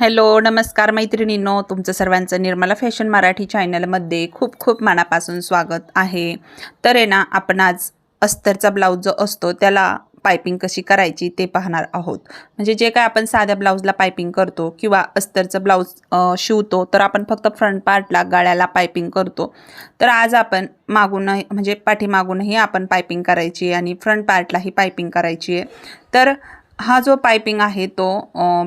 Hello नमस्कार मैत्रिणींनो. तुमचं सर्वांचं निर्मला फॅशन मराठी चॅनलमध्ये खूप खूप मनापासून स्वागत आहे. तर आहे ना आपण आज अस्तरचा ब्लाऊज जो असतो त्याला पायपिंग कशी करायची ते पाहणार आहोत. म्हणजे जे काय आपण साध्या ब्लाऊजला पायपिंग करतो किंवा अस्तरचं ब्लाऊज शिवतो तर आपण फक्त फ्रंट पार्टला गळ्याला पायपिंग करतो. तर आज आपण मागून म्हणजे पाठीमागूनही आपण पायपिंग करायची आहे आणि फ्रंट पार्टलाही पायपिंग करायची आहे. तर हा जो पायपिंग आहे तो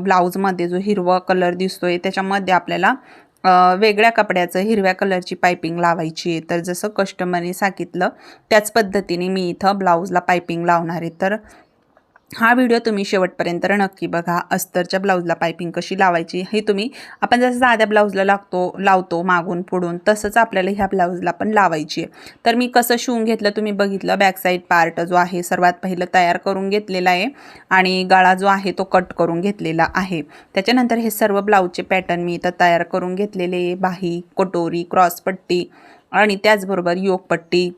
ब्लाऊजमध्ये जो हिरवा कलर दिसतोय त्याच्यामध्ये आपल्याला वेगळ्या कपड्याचं हिरव्या कलरची पायपिंग लावायची आहे. तर जसं कस्टमरने सांगितलं त्याच पद्धतीने मी इथं ब्लाऊजला पायपिंग लावणार आहे. तर हा व्हिडिओ तुम्ही शेवटपर्यंत नक्की बघा. अस्तरच्या ब्लाऊजला पायपिंग कशी लावायची हे तुम्ही आपण जसं साध्या ब्लाऊजला लागतो लावतो मागून पुढून तसंच आपल्याला ह्या ब्लाऊजला पण लावायची आहे. तर मी कसं शिवून घेतलं तुम्ही बघितलं बॅकसाईड पार्ट जो आहे सर्वात पहिलं तयार करून घेतलेला आहे आणि गळा जो आहे तो कट करून घेतलेला आहे. त्याच्यानंतर हे सर्व ब्लाऊजचे पॅटर्न मी इथं तयार करून घेतलेले आहे. बाही कटोरी क्रॉसपट्टी आणि त्याचबरोबर योगपट्टी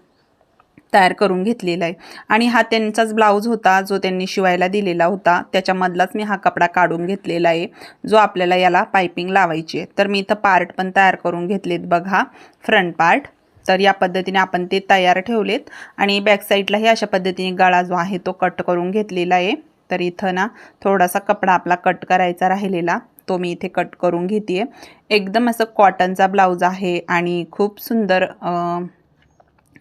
तयार करून घेतलेला आहे. आणि हा त्यांचाच ब्लाऊज होता जो त्यांनी शिवायला दिलेला होता. त्याच्यामधलाच मी हा कपडा काढून घेतलेला आहे जो आपल्याला याला पायपिंग लावायची आहे. तर मी इथं पार्ट पण तयार करून घेतलेत बघा फ्रंट पार्ट. तर या पद्धतीने आपण ते तयार ठेवलेत. आणि बॅक साईडलाही अशा पद्धतीने गळा जो आहे तो कट करून घेतलेला आहे. तर इथं ना थोडासा कपडा आपला कट करायचा राहिलेला तो मी इथे कट करून घेते एकदम असं कॉटनचा ब्लाऊज आहे आणि खूप सुंदर आ...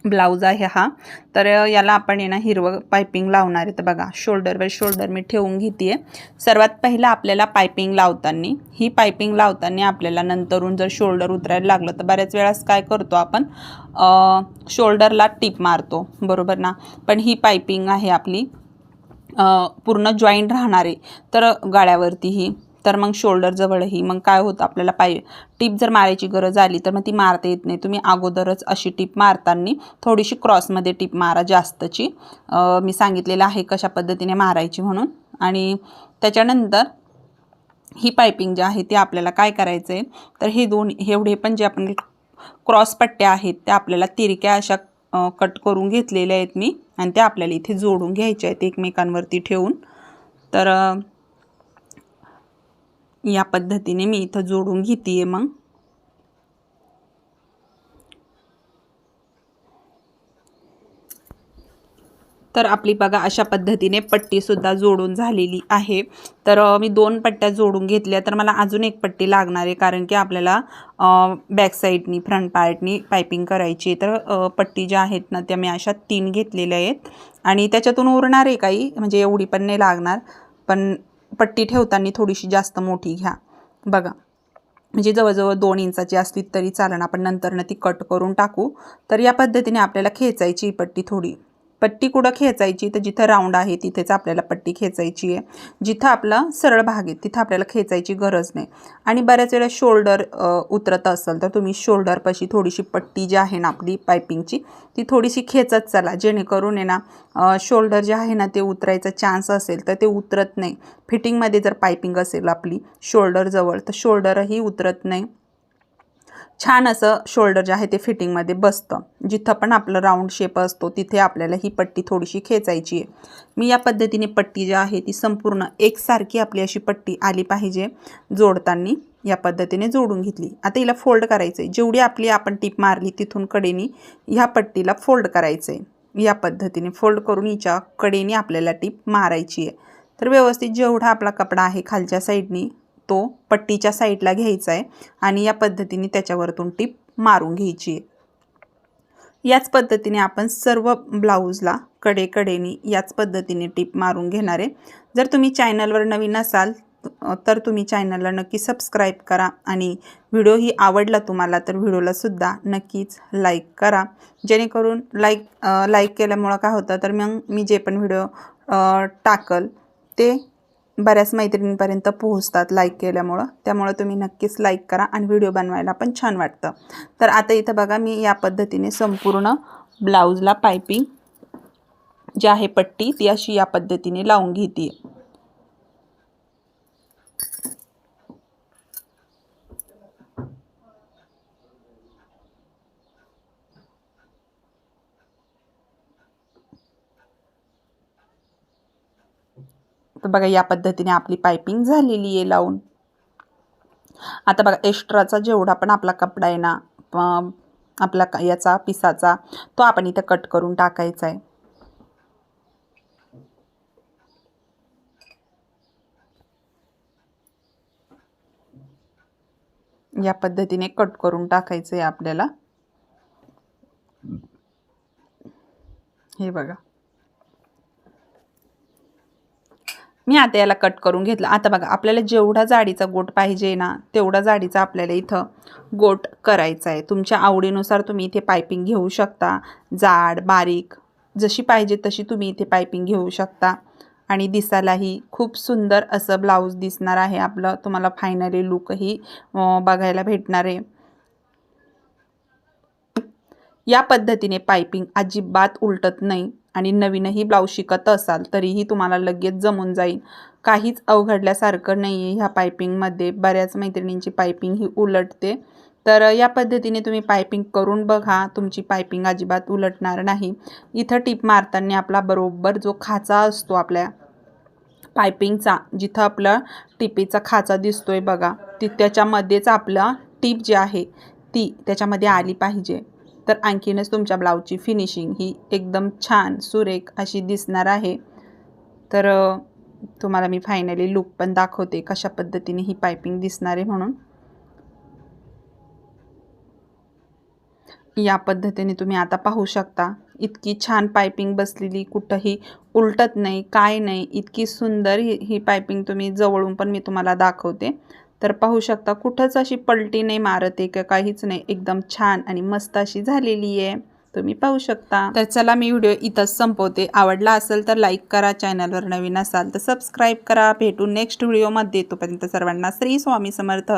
ब्लाऊज आहे हा. तर याला आपण आहे ना हिरवं पायपिंग लावणार आहे. तर बघा शोल्डरवर शोल्डर मी ठेवून घेते सर्वात पहिलं आपल्याला पायपिंग लावताना ही पायपिंग लावताना आपल्याला नंतरून जर शोल्डर उतरायला लागलं तर बऱ्याच वेळास काय करतो आपण? शोल्डरला टिप मारतो. बरोबर ना? पण ही पायपिंग आहे आपली. पूर्ण जॉईंट राहणार आहे. तर गाळ्यावरतीही तर मग शोल्डरजवळही मग काय होतं आपल्याला पाय टीप जर मारायची गरज आली तर मग ती मारता येत नाही. तुम्ही अगोदरच अशी टीप मारताना थोडीशी क्रॉसमध्ये टीप मारा जास्तची. मी सांगितलेलं आहे कशा पद्धतीने मारायची म्हणून. आणि त्याच्यानंतर ही पायपिंग जी आहे ती आपल्याला काय करायचं आहे तर हे दोन एवढे पण जे आपण क्रॉस पट्ट्या आहेत त्या आपल्याला तिरक्या अशा कट करून घेतलेल्या आहेत मी. आणि त्या आपल्याला इथे जोडून घ्यायच्या आहेत एकमेकांवरती ठेवून. तर या पद्धतीने मी इथं जोडून घेते मग. तर आपली बघा अशा पद्धतीने पट्टीसुद्धा जोडून झालेली आहे. तर मी दोन पट्ट्या जोडून घेतल्या. तर मला अजून एक पट्टी लागणार आहे कारण की आपल्याला बॅक साईडनी फ्रंट पार्टनी पायपिंग करायची आहे. तर पट्टी ज्या आहेत ना त्या मी अशा तीन घेतलेल्या आहेत. आणि त्याच्यातून उरणार आहे काही म्हणजे एवढी पण नाही लागणार. पण पट्टी ठेवताना थोडीशी जास्त मोठी घ्या. बघा. म्हणजे जवळजवळ दोन इंचाची असली तरी चालेल. आपण नंतरनं ती कट करून टाकू. तर या पद्धतीने आपल्याला खेचायची ही पट्टी थोडी. पट्टी कुठं खेचायची? तर जिथं राऊंड आहे तिथेच आपल्याला पट्टी खेचायची आहे. जिथं आपला सरळ भाग आहे तिथं आपल्याला खेचायची गरज नाही. आणि बऱ्याच वेळा शोल्डर उतरत असेल तर तुम्ही शोल्डरपाशी थोडीशी पट्टी जी आहे ना आपली पायपिंगची ती थोडीशी खेचत चला. जेणेकरून आहे ना शोल्डर जे आहे ना ते उतरायचा चान्स असेल तर ते उतरत नाही. फिटिंगमध्ये जर पायपिंग असेल आपली शोल्डरजवळ तर शोल्डरही उतरत नाही. छान असं शोल्डर जे आहे ते फिटिंगमध्ये बसतं. जिथं पण आपलं राऊंड शेप असतो तिथे आपल्याला ही पट्टी थोडीशी खेचायची आहे. मी या पद्धतीने पट्टी जी आहे ती संपूर्ण एकसारखी आपली अशी पट्टी आली पाहिजे जोडताना या पद्धतीने जोडून घेतली. आता हिला फोल्ड करायचं आहे जेवढी आपली आपण टीप मारली तिथून कडेनी ह्या पट्टीला फोल्ड करायचं आहे या पद्धतीने फोल्ड करून हिच्या कडेने आपल्याला टीप मारायची आहे. तर व्यवस्थित जेवढा आपला कपडा आहे खालच्या साईडनी तो पट्टीच्या साईडला घ्यायचा आहे आणि या पद्धतीने त्याच्यावरतून टीप मारून घ्यायची आहे याच पद्धतीने आपण सर्व ब्लाऊजला कडेकडेनी याच पद्धतीने टीप मारून घेणार. आहे जर तुम्ही चॅनलवर नवीन असाल तर तुम्ही चॅनलला नक्की सबस्क्राईब करा आणि व्हिडिओ ही आवडला तुम्हाला तर व्हिडिओलासुद्धा नक्कीच लाईक करा. जेणेकरून लाईक लाईक केल्यामुळं काय होतं तर मग मी जे पण व्हिडिओ टाकल ते बऱ्याच मैत्रिणींपर्यंत पोहोचतात लाईक केल्यामुळं. त्यामुळं तुम्ही नक्कीच लाईक करा आणि व्हिडिओ बनवायला पण छान वाटतं. तर आता इथं बघा मी या पद्धतीने संपूर्ण ब्लाऊजला पायपिंग जी आहे पट्टी ती अशी या पद्धतीने लावून घेते तर बघा या पद्धतीने आपली पायपिंग झालेली आहे लावून. आता बघा एक्स्ट्राचा जेवढा पण आपला कपडा आहे ना आपला याचा पिसाचा तो आपण इथं कट करून टाकायचा आहे. या पद्धतीने कट करून टाकायचं आहे आपल्याला. हे बघा. मी आता याला कट करून घेतलं. आता बघा आपल्याला जेवढा जाडीचा गोट पाहिजे ना तेवढा जाडीचा आपल्याला इथं गोट करायचा आहे. तुमच्या आवडीनुसार तुम्ही इथे पायपिंग घेऊ शकता. जाड बारीक जशी पाहिजे तशी तुम्ही इथे पायपिंग घेऊ शकता. आणि दिसायलाही खूप सुंदर असं ब्लाऊज दिसणार आहे आपलं. तुम्हाला फायनली लुकही बघायला भेटणार आहे. या पद्धतीने पायपिंग अजिबात उलटत नाही. आणि नवीनही ब्लाऊज शिकत असाल तरीही तुम्हाला लगेच जमून जाईल. काहीच अवघडल्यासारखं नाही आहे ह्या पायपिंगमध्ये बऱ्याच मैत्रिणींची पायपिंग ही उलटते. तर या पद्धतीने तुम्ही पायपिंग करून बघा. तुमची पायपिंग अजिबात उलटणार नाही. इथं टिप मारताना आपला बरोबर जो खाचा असतो आपल्या पायपिंगचा जिथं आपला टिपीचा खाचा दिसतोय बघा ती त्याच्यामध्येच आपलं टीप जी आहे ती त्याच्यामध्ये आली पाहिजे. तर आणखीनच तुमच्या ब्लाऊजची फिनिशिंग ही एकदम छान सुरेख अशी दिसणार आहे. तर तुम्हाला मी फायनली लुक पण दाखवते कशा पद्धतीने ही पायपिंग दिसणार आहे म्हणून. या पद्धतीने तुम्ही आता पाहू शकता इतकी छान पायपिंग बसलेली कुठंही उलटत नाही काय नाही इतकी सुंदर ही ही पायपिंग तुम्ही जवळून पण मी तुम्हाला दाखवते. तर पाहू शकता कुठंच अशी पलटी नाही मारत आहे का काहीच नाही. एकदम छान आणि मस्त अशी झालेली आहे. तुम्ही पाहू शकता. तर चला मी व्हिडिओ इथंच संपवते. आवडला असेल तर लाईक करा चॅनलवर नवीन असाल तर सबस्क्राईब करा. भेटू नेक्स्ट व्हिडिओमध्ये तोपर्यंत सर्वांना श्री स्वामी समर्थ.